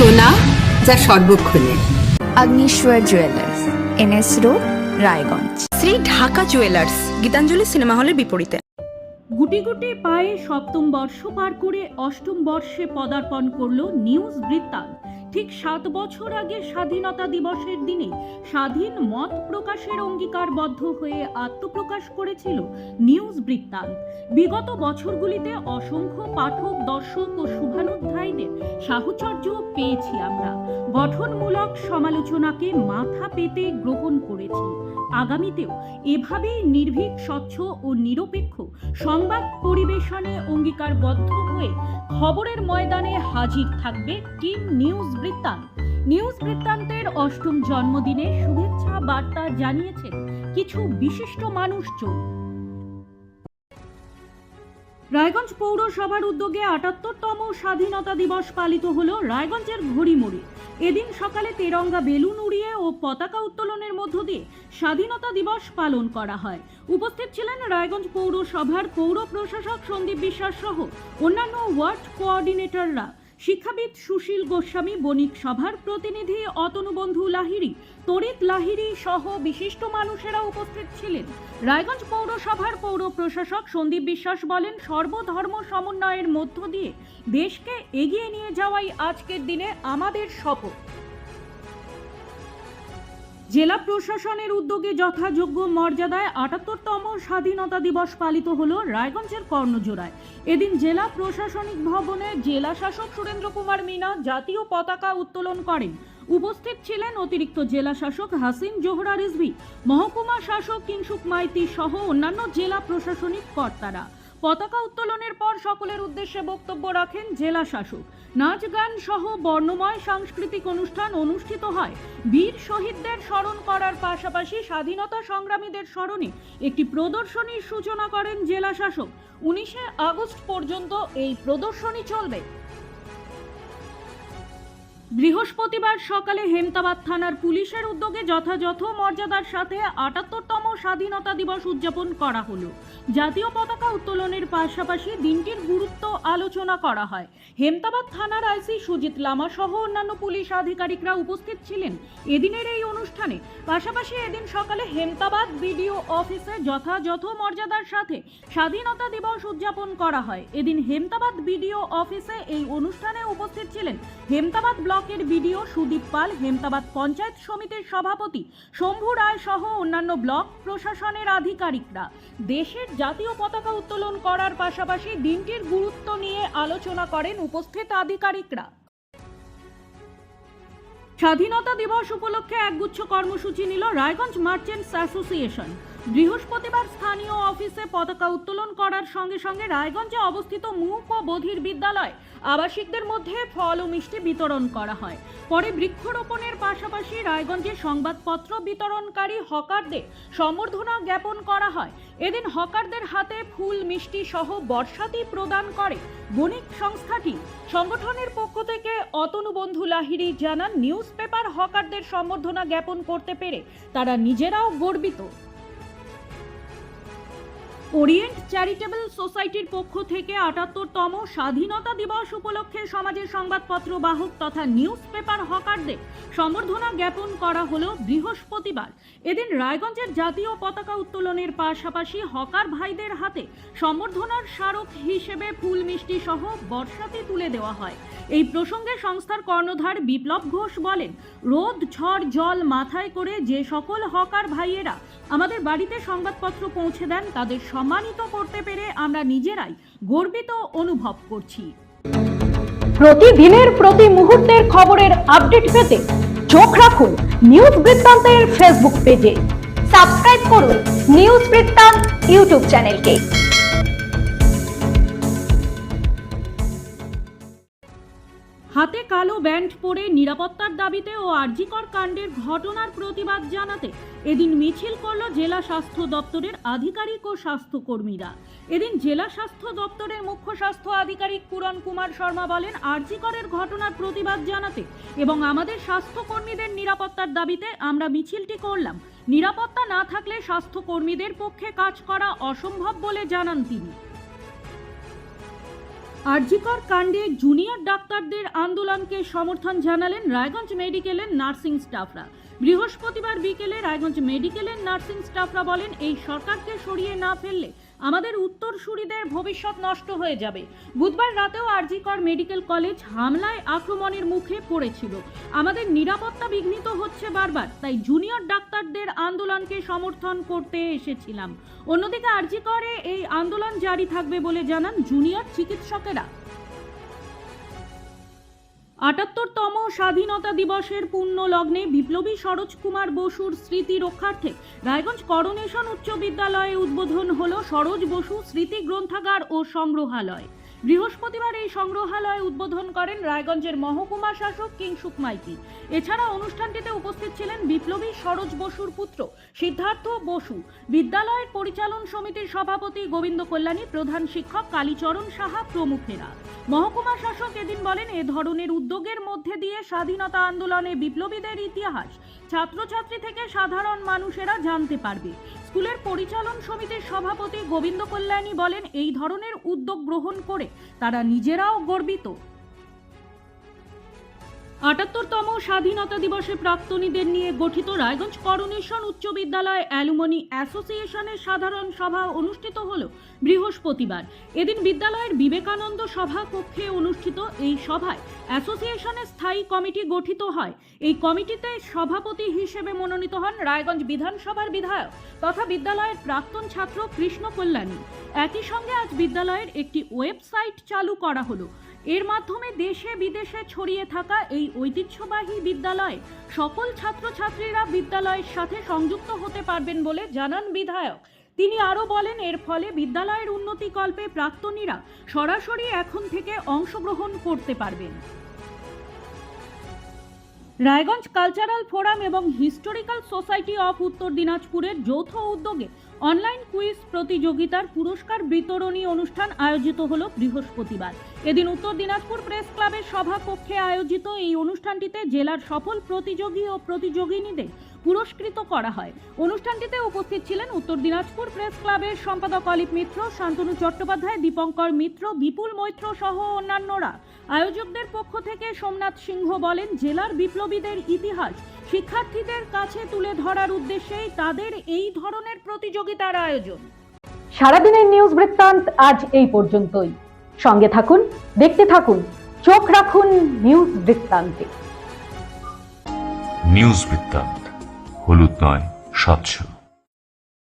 সোনা যা সর্বক্ষণে। Agnishwar jewellers NS road Raiganj. Shri Dhaka jewellers Gitanjali cinema হলের বিপরীতে। গুটি গুটি পায়ে সপ্তম বর্ষ পার করে অষ্টম বর্ষে পদার্পণ করল নিউজ বৃত্তান্ত। ঠিক সাত বছর আগে স্বাধীনতা দিবসের দিনে স্বাধীন মত প্রকাশের অঙ্গীকারবদ্ধ হয়ে আত্মপ্রকাশ করেছিল নিউজ বৃত্তান্ত। বিগত বছরগুলিতে অসংখ্য পাঠক, দর্শক ও শুভানুধ্যায়ীদের সাহচর্য পেয়েছি আমরা। গঠনমূলক সমালোচনাকে মাথা পেতে গ্রহণ করেছি। আগামীতেও এভাবেই নির্ভীক, স্বচ্ছ ও নিরপেক্ষ সংবাদ পরিবেশনে অঙ্গীকারবদ্ধ হয়ে খবরের ময়দানে হাজির থাকবে টিম নিউজ বৃত্তান্ত। নিউজ বৃত্তান্তের অষ্টম জন্মদিনে শুভেচ্ছা বার্তা জানিয়েছেন কিছু বিশিষ্ট মানুষজন রায়গঞ্জ পৌরসভার উদ্যোগে আটাত্তরতম স্বাধীনতা দিবস পালিত হলো রায়গঞ্জের ঘড়িমড়ি। এদিন সকালে তেরঙ্গা বেলুন উড়িয়ে ও পতাকা উত্তোলনের মধ্য দিয়ে স্বাধীনতা দিবস পালন করা হয়। উপস্থিত ছিলেন রায়গঞ্জ পৌরসভার পৌর প্রশাসক সন্দীপ বিশ্বাস সহ অন্যান্য ওয়ার্ড কোঅর্ডিনেটররা। শিক্ষাবিদ সুশীল গোস্বামী বণিক সভার প্রতিনিধি অতনুবন্ধু লাহিড়ী, তরিত লাহিড়ী সহ বিশিষ্ট মানুষেরা উপস্থিত ছিলেন। রায়গঞ্জ পৌরসভার পৌর প্রশাসক সন্দীপ বিশ্বাস বলেন, সর্বধর্ম সমন্বয়ের মধ্য দিয়ে দেশকে এগিয়ে নিয়ে যাওয়াই আজকের দিনে আমাদের শপথ। জেলা প্রশাসনের উদ্যোগে যথাযোগ্য মর্যাদায় আটাত্তরতম স্বাধীনতা দিবস পালিত হলো রায়গঞ্জের কর্ণজোড়ায়। এদিন জেলা প্রশাসনিক ভবনে জেলা শাসক সুরেন্দ্র কুমার মিনা জাতীয় পতাকা উত্তোলন করেন। উপস্থিত ছিলেন অতিরিক্ত জেলা শাসক হাসিন জোহরা রিজভি, মহকুমা শাসক কিংসুক মাইতি সহ অন্যান্য জেলা প্রশাসনিক কর্তারা। পতাকা উত্তোলনের পর সকলের উদ্দেশ্যে বক্তব্য রাখেন জেলা শাসক। নাচ গান সহ বর্ণময় সাংস্কৃতিক অনুষ্ঠান অনুষ্ঠিত হয়। বীর শহীদদের স্মরণ করার পাশাপাশি স্বাধীনতা সংগ্রামীদের স্মরণে একটি প্রদর্শনীর সূচনা করেন জেলা শাসক। উনিশে আগস্ট পর্যন্ত এই প্রদর্শনী চলবে। বৃহস্পতিবার সকালে হেমতাবাদ থানার পুলিশের উদ্যোগে যথাযথ মর্যাদার সাথে আটাত্তরতম স্বাধীনতা দিবস উদযাপন করা হলো। জাতীয় পতাকা উত্তোলনের পাশাপাশি দিনটির গুরুত্ব আলোচনা করা হয়। হেমতাবাদ থানার আইসি সুজিত লামা সহ অন্যান্য পুলিশ আধিকারিকরা উপস্থিত ছিলেন। এদিনের এই অনুষ্ঠানে পাশাপাশি এদিন সকালে হেমতাবাদ বিডিও অফিসে যথাযথ মর্যাদার সাথে স্বাধীনতা দিবস উদযাপন করা হয়। এদিন হেমতাবাদ বিডিও অফিসে এই অনুষ্ঠানে উপস্থিত ছিলেন হেমতাবাদ ব্লকের বিডিও সুদীপ পাল, হেমতাবাদ পঞ্চায়েত সমিতির সভাপতি শম্ভু রায় সহ অন্যান্য ব্লক প্রশাসনের আধিকারিকরা। দেশের জাতীয় পতাকা উত্তোলন করার পাশাপাশি দিনটির গুরুত্ব নিয়ে আলোচনা করেন উপস্থিত আধিকারিকরা। স্বাধীনতা দিবস উপলক্ষে একগুচ্ছ কর্মসূচি নিল রায়গঞ্জ মার্চেন্টস অ্যাসোসিয়েশন। বৃহস্পতিবার স্থানীয় অফিসে পতাকা উত্তোলন করার সঙ্গে সঙ্গে রায়গঞ্জে অবস্থিত মূক ও বধির বিদ্যালয় আবাসিকদের মধ্যে ফল ও মিষ্টি বিতরণ করা হয়। পরে বৃক্ষরোপণের পাশাপাশি রায়গঞ্জে সংবাদপত্র বিতরণকারী হকারদের সম্বর্ধনা জ্ঞাপন করা হয়। এদিন হকারদের হাতে ফুল, মিষ্টি সহ বর্ষাতি প্রদান করে বণিক সংস্থাটি। সংগঠনের পক্ষ থেকে অতনুবন্ধু লাহিড়ী জানান নিউজ পেপার হকারদের সম্বর্ধনা জ্ঞাপন করতে পেরে তারা নিজেরাও গর্বিত। ওরিয়েন্ট চ্যারিটেবল সোসাইটির পক্ষ থেকে আটাত্তরতম স্বাধীনতা দিবস উপলক্ষে সমাজের সংবাদপত্র, বাহক তথা নিউজ পেপার হকারদের সম্বর্ধনা জ্ঞাপন করা হলো বৃহস্পতিবার। এদিন রায়গঞ্জের জাতীয় পতাকা উত্তোলনের পাশাপাশি হকার ভাইদের হাতে সম্বর্ধনার স্মারক হিসেবে ফুল মিষ্টি সহ বর্ষাতি তুলে দেওয়া হয়। এই প্রসঙ্গে সংস্থার কর্ণধার বিপ্লব ঘোষ বলেন, রোদ, ঝড়, জল মাথায় করে যে সকল হকার ভাইয়েরা আমাদের বাড়িতে সংবাদপত্র পৌঁছে দেন, তাদের সম্মানিত করতে পেরে আমরা নিজেরাই গর্বিত অনুভব করছি। প্রতিদিনের প্রতি মুহূর্তের খবরের আপডেট পেতে চোখ রাখুন নিউজ বৃত্তান্তের ফেসবুক পেজে। সাবস্ক্রাইব করুন নিউজ বৃত্তান্ত ইউটিউব চ্যানেলকে। হাতে কালো ব্যান্ড পরে নিরাপত্তার দাবিতে ও আরজিকর কাণ্ডের ঘটনার প্রতিবাদ জানাতে এদিন মিছিল করল জেলা স্বাস্থ্য দপ্তরের আধিকারিক ও স্বাস্থ্যকর্মীরা। এদিন জেলা স্বাস্থ্য দপ্তরের মুখ্য স্বাস্থ্য আধিকারিক পুরন কুমার শর্মা বলেন, আরজিকরের ঘটনার প্রতিবাদ জানাতে এবং আমাদের স্বাস্থ্যকর্মীদের নিরাপত্তার দাবিতে আমরা মিছিলটি করলাম। নিরাপত্তা না থাকলে স্বাস্থ্যকর্মীদের পক্ষে কাজ করা অসম্ভব বলে জানান তিনি। আরজিকর কাণ্ডে জুনিয়র ডাক্তারদের আন্দোলনকে সমর্থন জানালেন রায়গঞ্জ মেডিকেলের নার্সিং স্টাফরা। বৃহস্পতিবার বিকেলে রায়গঞ্জ মেডিকেলের নার্সিং স্টাফরা বলেন, এই সরকারকে সরিয়ে না ফেললে আমাদের উত্তরসূরিদের ভবিষ্যৎ নষ্ট হয়ে যাবে। বুধবার রাতেও আরজিকর মেডিকেল কলেজ হামলায় আক্রমণের মুখে পড়েছিল। আমাদের নিরাপত্তা বিঘ্নিত হচ্ছে বারবার, তাই জুনিয়র ডাক্তারদের আন্দোলনকে সমর্থন করতে এসেছিলাম। অন্যদিকে আরজিকরে এই আন্দোলন জারি থাকবে বলে জানান জুনিয়র চিকিৎসকেরা। আটাত্তরতম স্বাধীনতা দিবসের পূর্ণ লগ্নে বিপ্লবী সরোজ কুমার বসুর স্মৃতি রক্ষার্থে রায়গঞ্জ করোনেশন উচ্চ বিদ্যালয়ে উদ্বোধন হল সরোজ বসু স্মৃতি গ্রন্থাগার ও সংগ্রহালয়। বৃহস্পতিবার এই সংগ্রহালয় উদ্বোধন করেন রায়গঞ্জের মহকুমা শাসক কিংসুক মাইতি। এছাড়া অনুষ্ঠানটিতে উপস্থিত ছিলেন বিপ্লবী সরোজ বসুর পুত্র সিদ্ধার্থ বসু বিদ্যালয়ের পরিচালন সমিতির সভাপতি গোবিন্দ কল্যাণী, প্রধান শিক্ষক কালীচরণ সাহা, প্রমুখেরা। মহকুমা শাসক এদিন বলেন, এ ধরনের উদ্যোগের মধ্যে দিয়ে স্বাধীনতা আন্দোলনে বিপ্লবীদের ইতিহাস, ছাত্রছাত্রী থেকে সাধারণ মানুষেরা জানতে পারবে। স্কুলের পরিচালন সমিতির সভাপতি গোবিন্দ কল্যাণী বলেন, এই ধরনের উদ্যোগ গ্রহণ করে তারা নিজেরাও গর্বিত। আটাত্তরতম স্বাধীনতা দিবসে প্রাক্তনীদের নিয়ে গঠিত রায়গঞ্জ করোনেশন উচ্চ বিদ্যালয় অ্যালুমনি অ্যাসোসিয়েশনের সাধারণ সভা অনুষ্ঠিত হল বৃহস্পতিবার। এদিন বিদ্যালয়ের বিবেকানন্দ সভা কক্ষে অনুষ্ঠিত এই সভায় অ্যাসোসিয়েশনের স্থায়ী কমিটি গঠিত হয়। এই কমিটিতে সভাপতি হিসেবে মনোনীত হন রায়গঞ্জ বিধানসভার বিধায়ক তথা বিদ্যালয়ের প্রাক্তন ছাত্র কৃষ্ণ কল্যাণী। একই সঙ্গে আজ বিদ্যালয়ের একটি ওয়েবসাইট চালু করা হলো। এর মাধ্যমে দেশে বিদেশে ছড়িয়ে থাকা এই ঐতিহ্যবাহী বিদ্যালয়ে সকল ছাত্রছাত্রীরা বিদ্যালয়ের সাথে সংযুক্ত হতে পারবেন বলে জানান বিধায়ক। তিনি আরও বলেন, এর ফলে বিদ্যালয়ের উন্নতিকল্পে প্রাক্তনীরা সরাসরি এখন থেকে অংশগ্রহণ করতে পারবেন। রায়গঞ্জ কালচারাল ফোরাম এবং হিস্টোরিক্যাল সোসাইটি অফ উত্তর দিনাজপুরের যৌথ উদ্যোগে অনলাইন কুইজ প্রতিযোগিতার পুরস্কার বিতরণী অনুষ্ঠান আয়োজিত হল বৃহস্পতিবার। এদিন উত্তর দিনাজপুর প্রেস ক্লাবের সভাকক্ষে আয়োজিত এই অনুষ্ঠানটিতে জেলার সফল প্রতিযোগী ও প্রতিযোগিনীদের পুরস্কৃত করা হয়। অনুষ্ঠানটিতে উপস্থিত ছিলেন উত্তর দিনাজপুর প্রেস ক্লাবের সম্পাদক অলিপ মিত্র শান্তনু চট্টোপাধ্যায় দীপঙ্কর মিত্র বিপুল মৈত্র সহ অন্যান্যরা। আয়োজকদের পক্ষ থেকে সোমনাথ সিংহ বলেন জেলার বিপ্লবীদের ইতিহাস শিক্ষার্থীদের কাছে তুলে ধরার উদ্দেশ্যেই তাদের এই ধরনের প্রতিযোগিতার আয়োজন। সারাদিনের নিউজ বৃত্তান্ত আজ এই পর্যন্তই। সঙ্গে থাকুন দেখতে থাকুন চোখ রাখুন নিউজ বৃত্তান্তে। নিউজ বৃত্তান্ত। হলুদ নয় স্বচ্ছ।